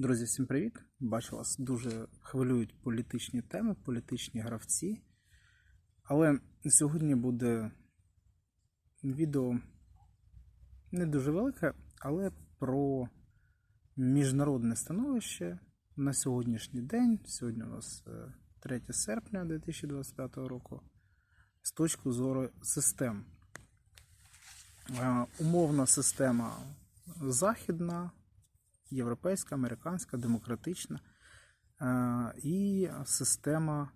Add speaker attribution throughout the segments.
Speaker 1: Друзі, всім привіт! Бачу вас дуже хвилюють політичні теми, політичні гравці. Але сьогодні буде відео не дуже велике, але про міжнародне становище на сьогоднішній день. Сьогодні у нас е, 3 серпня 2025 року. З точки зору систем. Е, Умовна система західна, європейська, американська, демократична е, і система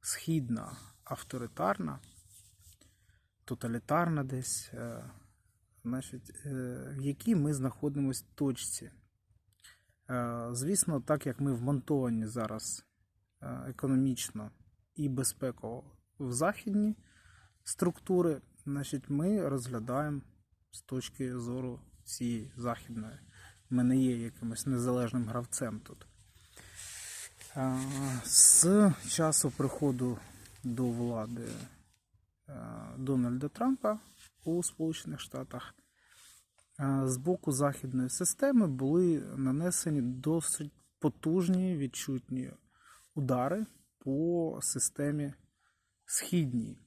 Speaker 1: східна, авторитарна, тоталітарна десь, е, значить, е, в якій ми знаходимося точці. Е, Звісно, так як ми вмонтовані зараз економічно і безпеково в західні структури, значить, ми розглядаємо з точки зору цієї західної. Ми не є якимось незалежним гравцем тут. З часу приходу до влади е, Дональда Трампа у Сполучених Штатах е, з боку західної системи були нанесені досить потужні відчутні удари по системі східній.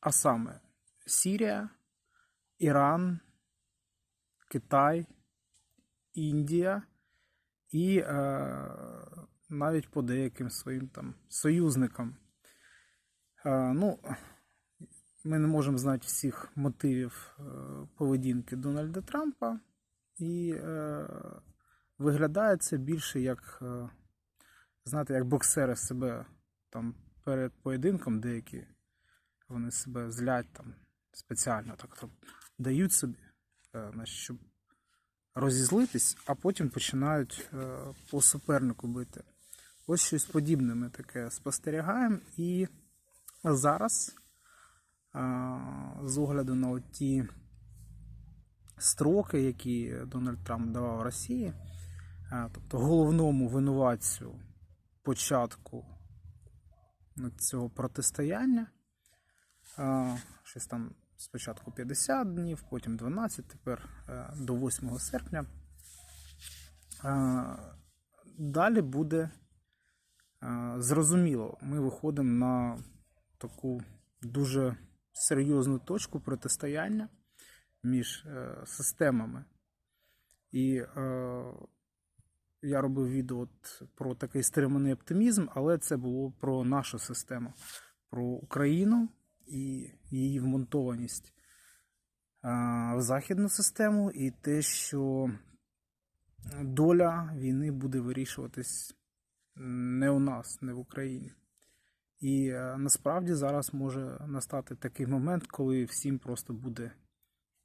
Speaker 1: А саме Сірія, Іран, Китай, Індія і е, навіть по деяким своїм там союзникам. Е, ну, ми не можемо знати всіх мотивів е, поведінки Дональда Трампа, і е, виглядає це більше як, е, знаєте, як боксери себе там перед поєдинком деякі вони себе злять там спеціально так дають собі, е, щоб розізлитись, а потім починають е, по супернику бити. Ось щось подібне ми таке спостерігаємо. І зараз, е, з огляду на ті строки, які Дональд Трамп давав Росії, е, тобто головному винуватцю початку ну, цього протистояння, щось там спочатку 50 днів, потім 12, тепер е, до 8 серпня. Е, Далі буде е, зрозуміло, ми виходимо на таку дуже серйозну точку протистояння між системами. І я робив відео про такий стриманий оптимізм, але це було про нашу систему, про Україну і її вмонтованість в західну систему, і те, що доля війни буде вирішуватись не у нас, не в Україні. І е, насправді зараз може настати такий момент, коли всім просто буде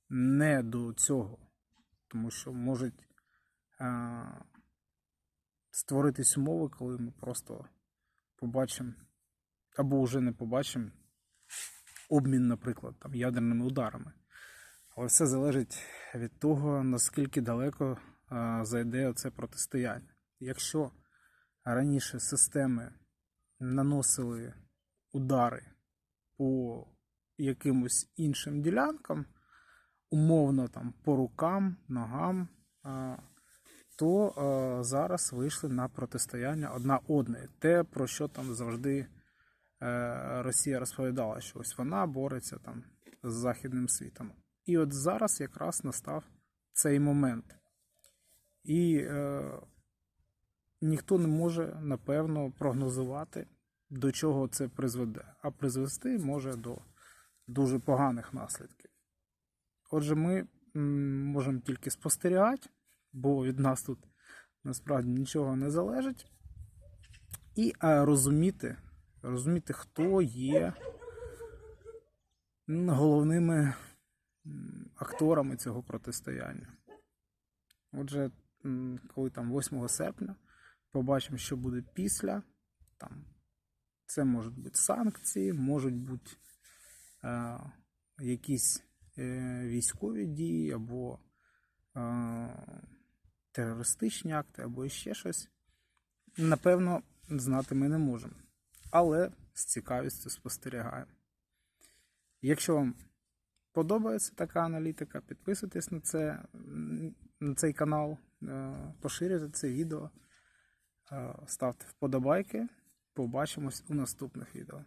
Speaker 1: не до цього, тому що можуть е, створитись умови, коли ми просто побачимо або вже не побачимо обмін, наприклад, там, ядерними ударами. Але все залежить від того, наскільки далеко зайде це протистояння. Якщо раніше системи наносили удари по якимось іншим ділянкам, умовно там по рукам, ногам, то зараз вийшли на протистояння одна одної. Те, про що там завжди Росія розповідала, що ось вона бореться там з Західним світом. І от зараз якраз настав цей момент. І е, ніхто не може напевно прогнозувати, до чого це призведе. А призвести може до дуже поганих наслідків. Отже, ми можемо тільки спостерігати, бо від нас тут насправді нічого не залежить. І е, розуміти, розуміти, хто є головними акторами цього протистояння. Отже, коли там 8 серпня побачимо, що буде після, там, це можуть бути санкції, можуть бути е, якісь е, військові дії або е, терористичні акти, або ще щось. Напевно, знати ми не можемо. Але з цікавістю спостерігаємо. Якщо вам подобається така аналітика, підписуйтесь на це. На цей канал, е, поширюйте це відео, е, ставте вподобайки. Побачимось у наступних відео.